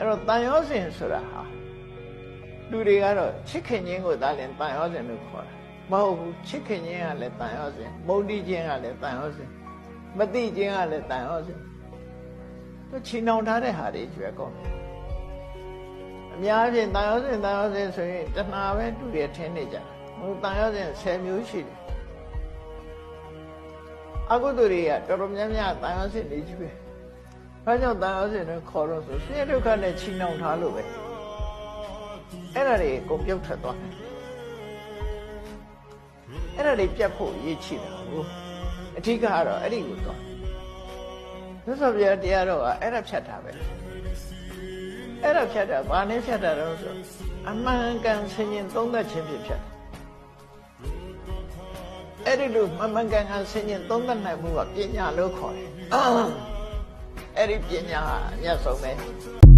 အဲ့တော့တန်ရောစဉ်ဆိုတာဟာလူတွေကတော့ချစ်ခင်ခြင်းကိုသာလင်တန်ရောစဉ်လို့ခေါ်တာမဟုတ်ဘူးချစ်ခင်ခြင်းကလည်းတန်ရောစဉ်မုန်းတီးခြင်းကလည်းတန်ရောစဉ်မတိခြင်းကလည်းတန်ရောစဉ်သူချီနှောင်ထားတဲ့ဟာတွေကျွဲကောင်းတယ်အများဖြင့်တန်ရောစဉ်တန်ရောစဉ်ဆိုရင်တဏှာပဲတူတယ်ထင်းနေကြတယ်ဟိုတန်ရောစဉ်10မျိုးရှိတယ်အကုသိုလ်တွေကတော်တော်များများတန်ရောစဉ်တွေကြီးပဲ ဘာကြောင့်တန်ရောစဉ်တွေခေါ်လို့ဆိုဆင်းရဲဒုက္ခနဲ့ချီနှောင်ထားလို့ပဲအဲ့ဒါတွေကုန်ပြုတ်ထွက်သွားတယ်အဲ့ဒါတွေပြတ်ဖို့ရည်ချီတာဟုတ်အထူးကတော့အဲ့ဒီကိုသွားသစ္စာပြတရားတော့ကအဲ့ဒါဖြတ်တာပဲအဲ့ဒါဖြတ်တာဘာနဲ့ဖြတ်တာတော့ဆိုအမှန်ကန်ဆင်ញင်သုံးသက်ခြင်းဖြင့်ဖြတ်တယ်အဲ့ဒီလိုမမှန်ကန်ကန်ဆင်ញင်သုံးသက်နိုင်မှုကပညာလို့ခေါ်တယ် အဲ့ဒီပညာဟာအမြတ်ဆုံးပဲ